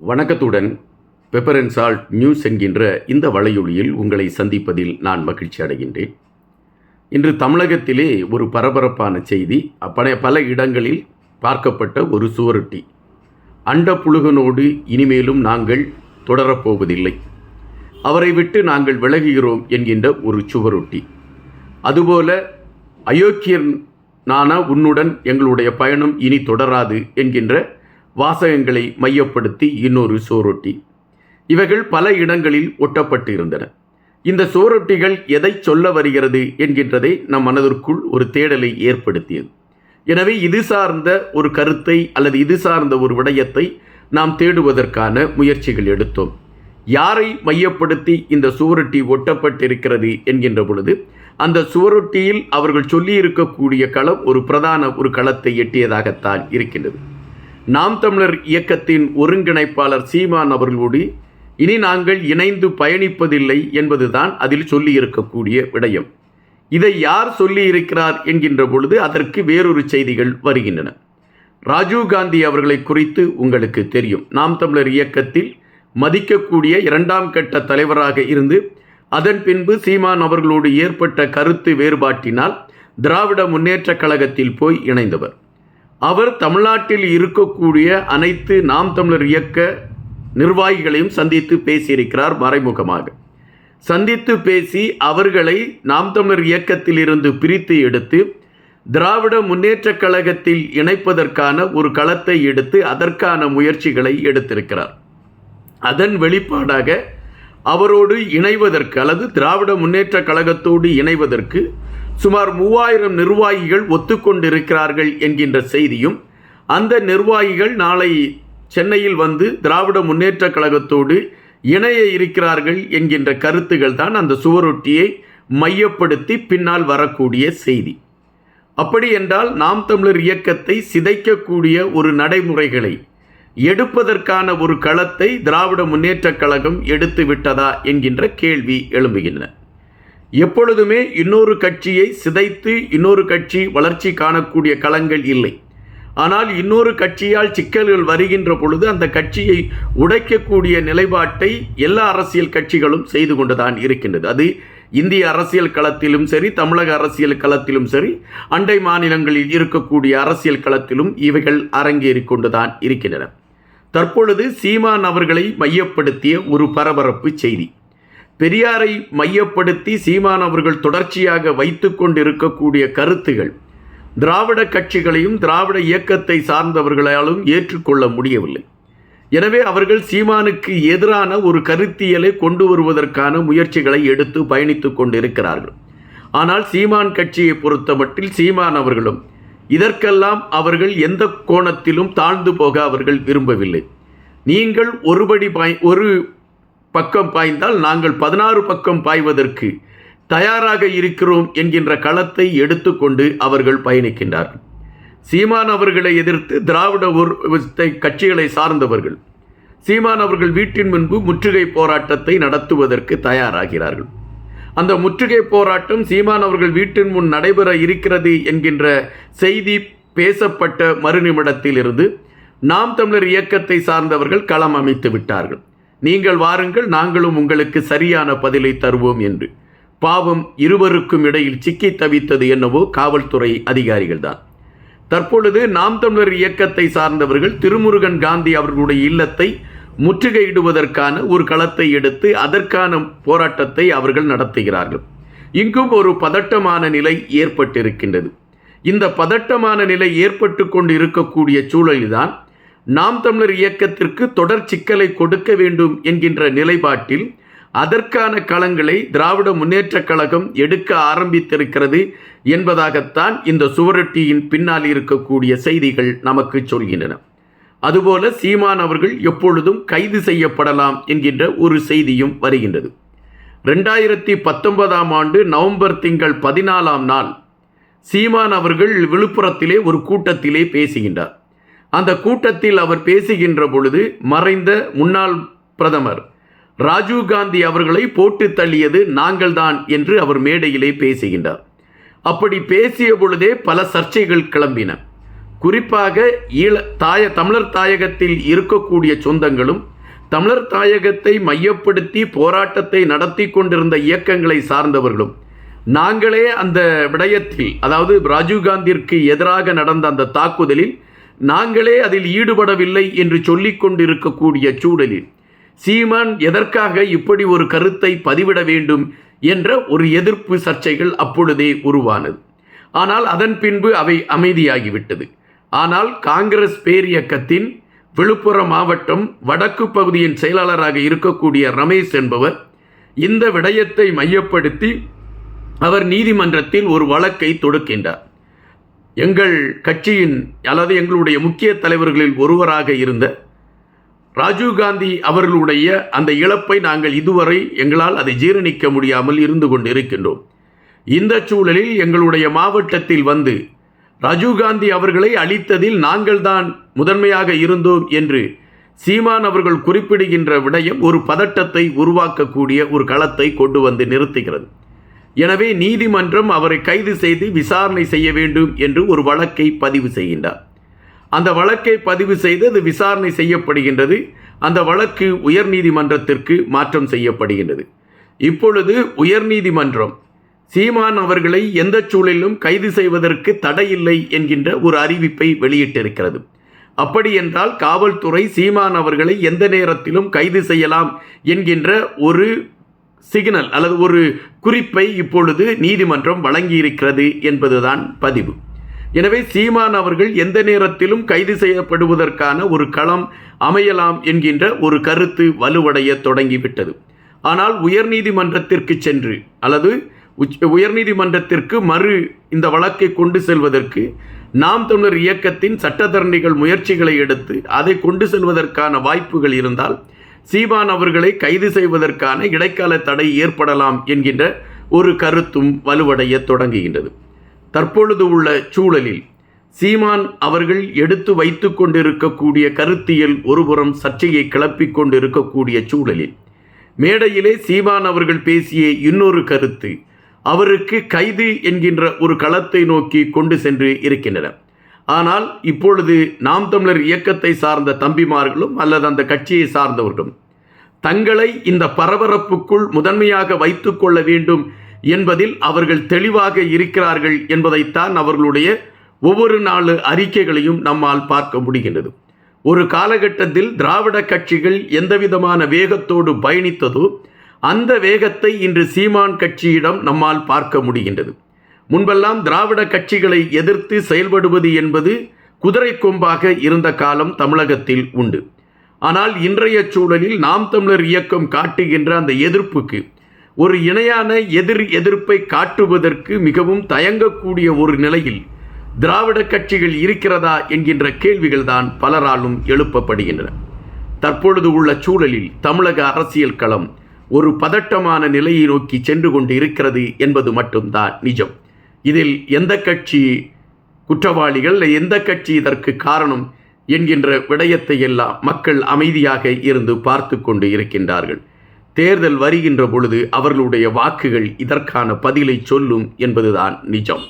வணக்கத்துடன் pepper and salt news என்கின்ற இந்த வலையொலியில் உங்களை சந்திப்பதில் நான் மகிழ்ச்சி அடைகின்றேன். இன்று தமிழகத்திலே ஒரு பரபரப்பான செய்தி அப்பனை பல இடங்களில் பார்க்கப்பட்ட ஒரு சுவரொட்டி. அண்ட புழுகனோடு இனிமேலும் நாங்கள் தொடரப்போவதில்லை. அவரை விட்டு நாங்கள் விலகுகிறோம் என்கின்ற ஒரு சுவரொட்டி. அதுபோல அயோக்கியன் நான உன்னுடன் எங்களுடைய பயணம் இனி தொடராது என்கின்ற வாசகங்களை மையப்படுத்தி இன்னொரு சோரொட்டி. இவைகள் பல இடங்களில் ஒட்டப்பட்டு இருந்தன இந்த சோரொட்டிகள் எதை சொல்ல வருகிறது என்கின்றதை நம் மனதிற்குள் ஒரு தேடலை ஏற்படுத்தியது. எனவே இது சார்ந்த ஒரு கருத்தை அல்லது இது சார்ந்த ஒரு விடயத்தை நாம் தேடுவதற்கான முயற்சிகள் எடுத்தோம். யாரை மையப்படுத்தி இந்த சுவரொட்டி ஒட்டப்பட்டிருக்கிறது என்கின்ற பொழுது அந்த சுவரொட்டியில் அவர்கள் சொல்லியிருக்கக்கூடிய களம் ஒரு பிரதான ஒரு களத்தை எட்டியதாகத்தான் இருக்கின்றது. நாம் தமிழர் இயக்கத்தின் ஒருங்கிணைப்பாளர் சீமான் அவர்களோடு இனி நாங்கள் இணைந்து பயணிப்பதில்லை என்பதுதான் அதில் சொல்லியிருக்கக்கூடிய விடயம். இதை யார் சொல்லியிருக்கிறார் என்கின்ற பொழுது அதற்கு வேறொரு செய்திகள் வருகின்றன. ராஜீவ் காந்தி அவர்களை குறித்து உங்களுக்கு தெரியும். நாம் தமிழர் இயக்கத்தில் மதிக்கக்கூடிய இரண்டாம் கட்ட தலைவராக இருந்து அதன் பின்பு சீமான் அவர்களோடு ஏற்பட்ட கருத்து வேறுபாட்டினால் திராவிட முன்னேற்றக் கழகத்தில் போய் இணைந்தவர். அவர் தமிழ்நாட்டில் இருக்கக்கூடிய அனைத்து நாம் தமிழர் இயக்க நிர்வாகிகளையும் சந்தித்து பேசியிருக்கிறார் மறைமுகமாக. சந்தித்து பேசி அவர்களை நாம் தமிழர் இயக்கத்தில் இருந்து பிரித்து எடுத்து திராவிட முன்னேற்றக் கழகத்தில் இணைப்பதற்கான ஒரு களத்தை எடுத்து அதற்கான முயற்சிகளை எடுத்திருக்கிறார். அதன் வெளிப்பாடாக அவரோடு இணைவதற்கு அல்லது திராவிட முன்னேற்றக் கழகத்தோடு இணைவதற்கு சுமார் மூவாயிரம் நிர்வாகிகள் ஒத்துக்கொண்டிருக்கிறார்கள் என்கின்ற செய்தியும் அந்த நிர்வாகிகள் நாளை சென்னையில் வந்து திராவிட முன்னேற்றக் கழகத்தோடு இணைய இருக்கிறார்கள் என்கின்ற கருத்துகள் தான் அந்த சுவரொட்டியை மையப்படுத்தி பின்னால் வரக்கூடிய செய்தி. அப்படி என்றால் நாம் தமிழர் இயக்கத்தை சிதைக்கக்கூடிய ஒரு நடைமுறைகளை எடுப்பதற்கான ஒரு களத்தை திராவிட முன்னேற்றக் கழகம் எடுத்து விட்டதா என்கின்ற கேள்வி எழும்புகின்றன. எப்பொழுதுமே இன்னொரு கட்சியை சிதைத்து இன்னொரு கட்சி வளர்ச்சி காணக்கூடிய களங்கள் இல்லை. ஆனால் இன்னொரு கட்சியால் சிக்கல்கள் வருகின்ற பொழுது அந்த கட்சியை உடைக்கக்கூடிய நிலைப்பாட்டை எல்லா அரசியல் கட்சிகளும் செய்து கொண்டுதான் இருக்கின்றது. அது இந்திய அரசியல் களத்திலும் சரி தமிழக அரசியல் களத்திலும் சரி அண்டை மாநிலங்களில் இருக்கக்கூடிய அரசியல் களத்திலும் இவைகள் அரங்கேறிக் கொண்டுதான் இருக்கின்றன. தற்பொழுது சீமான் அவர்களை மையப்படுத்திய ஒரு பரபரப்பு செய்தி. பெரியாரை மையப்படுத்தி சீமான் அவர்கள் தொடர்ச்சியாக வைத்து கொண்டிருக்கக்கூடிய கருத்துகள் திராவிட கட்சிகளையும் திராவிட இயக்கத்தை சார்ந்தவர்களாலும் ஏற்றுக்கொள்ள முடியவில்லை. எனவே அவர்கள் சீமானுக்கு எதிரான ஒரு கருத்தியலை கொண்டு வருவதற்கான முயற்சிகளை எடுத்து பயணித்து கொண்டிருக்கிறார்கள். ஆனால் சீமான் கட்சியை பொறுத்தமட்டில் சீமான் அவர்களும் இதற்கெல்லாம் அவர்கள் எந்த கோணத்திலும் தாழ்ந்து போக அவர்கள் விரும்பவில்லை. நீங்கள் ஒருபடி பய ஒரு பக்கம் பாய்ந்தால் நாங்கள் பதினாறு பக்கம் பாய்வதற்கு தயாராக இருக்கிறோம் என்கின்ற களத்தை எடுத்துக்கொண்டு அவர்கள் பயணிக்கின்றார்கள். சீமான் அவர்களை எதிர்த்து திராவிட ஒரு கட்சிகளை சார்ந்தவர்கள். சீமான் அவர்கள் வீட்டின் முன்பு முற்றுகை போராட்டத்தை நடத்துவதற்கு தயாராகிறார்கள். அந்த முற்றுகை போராட்டம் சீமான் அவர்கள் வீட்டின் முன் நடைபெற இருக்கிறது என்கின்ற செய்தி பேசப்பட்ட மறுநிமிடத்தில் இருந்து நாம் தமிழர் இயக்கத்தை சார்ந்தவர்கள் களம் அமைத்து விட்டார்கள். நீங்கள் வாருங்கள் நாங்களும் உங்களுக்கு சரியான பதிலை தருவோம் என்று. பாவம் இருவருக்கும் இடையில் சிக்கி தவித்தது என்னவோ காவல்துறை அதிகாரிகள்தான். தற்பொழுது நாம் தமிழர் இயக்கத்தை சார்ந்தவர்கள் திருமுருகன் காந்தி அவர்களுடைய இல்லத்தை முற்றுகையிடுவதற்கான ஒரு களத்தை எடுத்து அதற்கான போராட்டத்தை அவர்கள் நடத்துகிறார்கள். இங்கும் ஒரு பதட்டமான நிலை ஏற்பட்டிருக்கின்றது. இந்த பதட்டமான நிலை ஏற்பட்டு கொண்டு இருக்கக்கூடிய சூழலில்தான் நாம் தமிழர் இயக்கத்திற்கு தொடர் சிக்கலை கொடுக்க வேண்டும் என்கின்ற நிலைப்பாட்டில் அதற்கான களங்களை திராவிட முன்னேற்றக் கழகம் எடுக்க ஆரம்பித்திருக்கிறது என்பதாகத்தான் இந்த சுவரொட்டியின் பின்னால் இருக்கக்கூடிய செய்திகள் நமக்கு சொல்கின்றன. அதுபோல சீமான் அவர்கள் எப்பொழுதும் கைது செய்யப்படலாம் என்கின்ற ஒரு செய்தியும் வருகின்றது. ரெண்டாயிரத்தி பத்தொன்பதாம் ஆண்டு நவம்பர் திங்கள் பதினாலாம் நாள் சீமான் அவர்கள் விழுப்புரத்திலே ஒரு கூட்டத்திலே பேசுகின்றார். அந்த கூட்டத்தில் அவர் பேசுகின்ற பொழுது மறைந்த முன்னாள் பிரதமர் ராஜீவ்காந்தி அவர்களை போட்டு தள்ளியது நாங்கள்தான் என்று அவர் மேடையிலே பேசுகின்றார். அப்படி பேசிய பொழுதே பல சர்ச்சைகள் கிளம்பின. குறிப்பாக ஈழ தாய தமிழர் தாயகத்தில் இருக்கக்கூடிய சொந்தங்களும் தமிழர் தாயகத்தை மையப்படுத்தி போராட்டத்தை நடத்தி கொண்டிருந்த இயக்கங்களை சார்ந்தவர்களும் நாங்களே அந்த விடயத்தில் அதாவது ராஜீவ்காந்திற்கு எதிராக நடந்த அந்த தாக்குதலில் நாங்களே அதில் ஈடுபடவில்லை என்று சொல்லிக் கொண்டிருக்கக்கூடிய சூழலில் சீமான் எதற்காக இப்படி ஒரு கருத்தை பதிவிட வேண்டும் என்ற ஒரு எதிர்ப்பு சர்ச்சைகள் அப்பொழுதே உருவானது. ஆனால் அதன் பின்பு அவை அமைதியாகிவிட்டது. ஆனால் காங்கிரஸ் பேரியக்கத்தின் விழுப்புரம் மாவட்டம் வடக்கு பகுதியின் செயலாளராக இருக்கக்கூடிய ரமேஷ் என்பவர் இந்த விடயத்தை மையப்படுத்தி அவர் நீதிமன்றத்தில் ஒரு வழக்கை தொடுக்கின்றார். எங்கள் கட்சியின் அல்லது எங்களுடைய முக்கிய தலைவர்களில் ஒருவராக இருந்த ராஜீவ்காந்தி அவர்களுடைய அந்த இழப்பை நாங்கள் இதுவரை எங்களால் அதை ஜீரணிக்க முடியாமல் இருந்து கொண்டு இருக்கின்றோம் இந்த சூழலில் எங்களுடைய மாவட்டத்தில் வந்து ராஜீவ்காந்தி அவர்களை அழித்ததில் நாங்கள்தான் முதன்மையாக இருந்தோம் என்று சீமான் அவர்கள் குறிப்பிடுகின்ற விடயம் ஒரு பதட்டத்தை உருவாக்கக்கூடிய ஒரு களத்தை கொண்டு வந்து நிறுத்துகிறது. எனவே நீதிமன்றம் அவரை கைது செய்து விசாரணை செய்ய வேண்டும் என்று ஒரு வழக்கை பதிவு செய்கின்றார். அந்த வழக்கை பதிவு செய்து அது விசாரணை செய்யப்படுகின்றது. அந்த வழக்கு உயர்நீதிமன்றத்திற்கு மாற்றம் செய்யப்படுகின்றது. இப்பொழுது உயர்நீதிமன்றம் சீமான் அவர்களை எந்த சூழலிலும் கைது செய்வதற்கு தடையில்லை என்கின்ற ஒரு அறிவிப்பை வெளியிட்டிருக்கிறது. அப்படி என்றால் காவல்துறை சீமான் அவர்களை எந்த நேரத்திலும் கைது செய்யலாம் என்கின்ற ஒரு சிக்னல் அல்லது ஒரு குறிப்பை இப்பொழுது நீதிமன்றம் வழங்கியிருக்கிறது என்பதுதான் பதிவு. எனவே சீமான் அவர்கள் எந்த நேரத்திலும் கைது செய்யப்படுவதற்கான ஒரு களம் அமையலாம் என்கின்ற ஒரு கருத்து வலுவடைய தொடங்கிவிட்டது. ஆனால் உயர்நீதிமன்றத்திற்கு சென்று அல்லது உயர்நீதிமன்றத்திற்கு மறு இந்த வழக்கை கொண்டு செல்வதற்கு நாம் தமிழர் இயக்கத்தின் சட்டத்தரணிகள் முயற்சிகளை எடுத்து அதை கொண்டு செல்வதற்கான வாய்ப்புகள் இருந்தால் சீமான் அவர்களை கைது செய்வதற்கான இடைக்கால தடை ஏற்படலாம் என்கின்ற ஒரு கருத்தும் வலுவடைய தொடங்குகின்றது. தற்பொழுது உள்ள சூழலில் சீமான் அவர்கள் எடுத்து வைத்து கொண்டிருக்கக்கூடிய கருத்தியல் ஒருபுறம் சர்ச்சையை கிளப்பிக் கொண்டிருக்கக்கூடிய சூழலில் மேடையிலே சீமான் அவர்கள் பேசிய இன்னொரு கருத்து அவருக்கு கைது என்கின்ற ஒரு களத்தை நோக்கி கொண்டு சென்று இருக்கின்றன ஆனால் இப்பொழுது நாம் தமிழர் இயக்கத்தை சார்ந்த தம்பிமார்களும் அல்லது அந்த கட்சியை சார்ந்தவர்களும் தங்களை இந்த பரபரப்புக்குள் முதன்மையாக வைத்துக்கொள்ள வேண்டும் என்பதில் அவர்கள் தெளிவாக இருக்கிறார்கள் என்பதைத்தான் அவர்களுடைய ஒவ்வொரு நாலு அறிக்கைகளையும் நம்மால் பார்க்க முடிகின்றது. ஒரு காலகட்டத்தில் திராவிட கட்சிகள் எந்தவிதமான வேகத்தோடு பயணித்ததோ அந்த வேகத்தை இன்று சீமான் கட்சியிடம் நம்மால் பார்க்க முடிகின்றது. முன்பெல்லாம் திராவிட கட்சிகளை எதிர்த்து செயல்படுவது என்பது குதிரை கொம்பாக இருந்த காலம் தமிழகத்தில் உண்டு. ஆனால் இன்றைய சூழலில் நாம் தமிழர் இயக்கம் காட்டுகின்ற அந்த எதிர்ப்புக்கு ஒரு இணையான எதிர் எதிர்ப்பை காட்டுவதற்கு மிகவும் தயங்கக்கூடிய ஒரு நிலையில் திராவிட கட்சிகள் இருக்கிறதா என்கின்ற கேள்விகள் தான் பலராலும் எழுப்பப்படுகின்றன. தற்பொழுது உள்ள சூழலில் தமிழக அரசியல் களம் ஒரு பதட்டமான நிலையை நோக்கி சென்று கொண்டு இருக்கிறது என்பது மட்டும்தான் நிஜம். இதில் எந்த கட்சி குற்றவாளிகள் எந்த கட்சி இதற்கு காரணம் என்கின்ற விடயத்தை எல்லாம் மக்கள் அமைதியாக இருந்து பார்த்து கொண்டு இருக்கின்றார்கள். தேர்தல் வருகின்ற பொழுது அவர்களுடைய வாக்குகள் இதற்கான பதிலை சொல்லும் என்பதுதான் நிஜம்.